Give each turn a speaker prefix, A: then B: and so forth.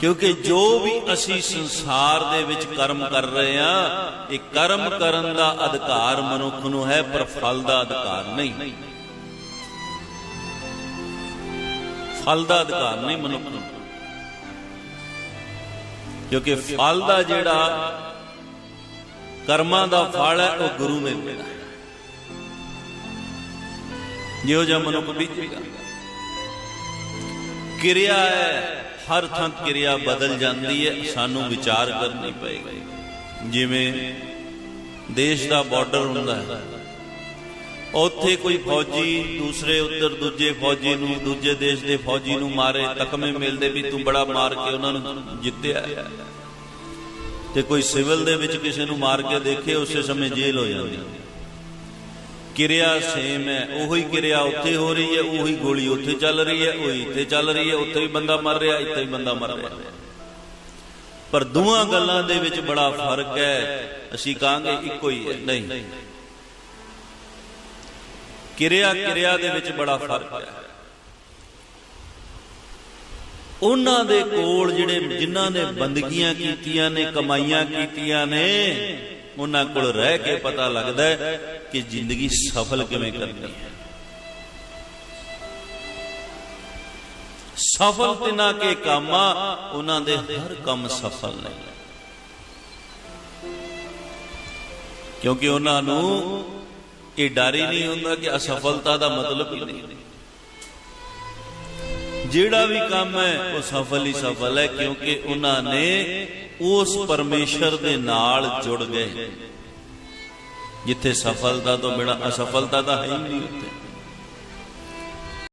A: ਕਿਉਂਕਿ ਜੋ ਵੀ ਅਸੀਂ ਸੰਸਾਰ ਦੇ ਵਿੱਚ ਕਰਮ ਕਰ ਰਹੇ ਆ ਇਹ ਕਰਮ ਕਰਨ ਦਾ ਅਧਿਕਾਰ ਮਨੁੱਖ ਨੂੰ ਹੈ, ਪਰ ਫਲ ਦਾ ਅਧਿਕਾਰ ਨਹੀਂ। ਫਲ ਦਾ ਅਧਿਕਾਰ ਨਹੀਂ ਮਨੁੱਖ ਨੂੰ। ਕਿਉਂਕਿ ਫਲ ਦਾ ਜਿਹੜਾ ਕਰਮਾਂ ਦਾ ਫਲ ਹੈ, ਉਹ ਗੁਰੂ ਨੇ ਦੇਣਾ ਹੈ ਜਿਉ ਜਿਹਾ ਮਨੁੱਖ ਬੀਜੇਗਾ। ਕਿਰਿਆ ਹੈ ਹਰ ਥਾਂ ਕਿਰਿਆ ਬਦਲ ਜਾਂਦੀ ਹੈ, ਸਾਨੂੰ ਵਿਚਾਰ ਕਰਨੀ ਪਏਗੀ। ਜਿਵੇਂ ਦੇਸ਼ ਦਾ ਬਾਰਡਰ ਹੁੰਦਾ ਹੈ। ਉੱਥੇ ਕੋਈ ਫੌਜੀ ਦੂਸਰੇ ਉੱਧਰ ਦੂਜੇ ਫੌਜੀ ਨੂੰ, ਦੂਜੇ ਦੇਸ਼ ਦੇ ਫੌਜੀ ਨੂੰ ਮਾਰੇ ਤਕਮੇ ਮਿਲਦੇ ਵੀ ਤੂੰ ਬੜਾ ਮਾਰ ਕੇ ਉਹਨਾਂ ਨੂੰ ਜਿੱਤਿਆ ਤੇ ਕੋਈ ਸਿਵਲ ਦੇ ਵਿੱਚ ਕਿਸੇ ਨੂੰ ਮਾਰ ਕੇ ਦੇਖੇ, ਉਸੇ ਸਮੇਂ ਜੇਲ੍ਹ ਹੋ ਜਾਂਦੀ ਕਿਰਿਆ ਸੇਮ ਹੈ, ਉਹੀ ਕਿਰਿਆ ਉੱਥੇ ਹੋ ਰਹੀ ਹੈ, ਉਹੀ ਗੋਲੀ ਉੱਥੇ ਚੱਲ ਰਹੀ ਹੈ, ਉਹੀ ਇੱਥੇ ਚੱਲ ਰਹੀ ਹੈ, ਉੱਥੇ ਵੀ ਬੰਦਾ ਮਰ ਰਿਹਾ, ਇੱਥੇ ਵੀ ਬੰਦਾ ਮਰ ਰਿਹਾ। ਪਰ ਦੋਵਾਂ ਗੱਲਾਂ ਦੇ ਵਿੱਚ ਬੜਾ ਫ਼ਰਕ ਹੈ, ਅਸੀਂ ਕਹਾਂਗੇ ਇੱਕੋ ਹੀ ਹੈ, ਨਹੀਂ। ਕਿਰਿਆ ਕਿਰਿਆ ਦੇ ਵਿੱਚ ਬੜਾ ਫ਼ਰਕ ਹੈ। ਉਹਨਾਂ ਦੇ ਕੋਲ ਜਿਹੜੇ, ਜਿਨ੍ਹਾਂ ਨੇ ਬੰਦਗੀਆਂ ਕੀਤੀਆਂ ਨੇ, ਕਮਾਈਆਂ ਕੀਤੀਆਂ ਨੇ ਉਹਨਾਂ ਕੋਲ ਰਹਿ ਕੇ ਪਤਾ ਲੱਗਦਾ ਹੈ ਕਿ ਜ਼ਿੰਦਗੀ ਸਫਲ ਕਿਵੇਂ ਕਰਨੀ ਹੈ। ਸਫਲ ਤਿਨਾ ਕੇ ਕਾਮਾ ਉਹਨਾਂ ਦੇ ਹਰ ਕੰਮ ਸਫਲ ਨੇ। ਕਿਉਂਕਿ ਉਹਨਾਂ ਨੂੰ ਇਹ ਡਰ ਹੀ ਨਹੀਂ ਹੁੰਦਾ ਕਿ ਅਸਫਲਤਾ ਦਾ ਮਤਲਬ ਹੀ ਨਹੀਂ ਜਿਹੜਾ ਵੀ ਕੰਮ ਹੈ, ਉਹ ਸਫਲ ਹੀ ਸਫਲ ਹੈ, ਕਿਉਂਕਿ ਉਹਨਾਂ ਨੇ ਉਸ ਪਰਮੇਸ਼ਰ ਦੇ ਨਾਲ ਜੁੜ ਗਏ। ਜਿੱਥੇ ਸਫਲਤਾ ਤੋਂ ਬਿਨਾ ਅਸਫਲਤਾ ਤਾਂ ਹੈ ਹੀ ਨਹੀਂ ਉੱਥੇ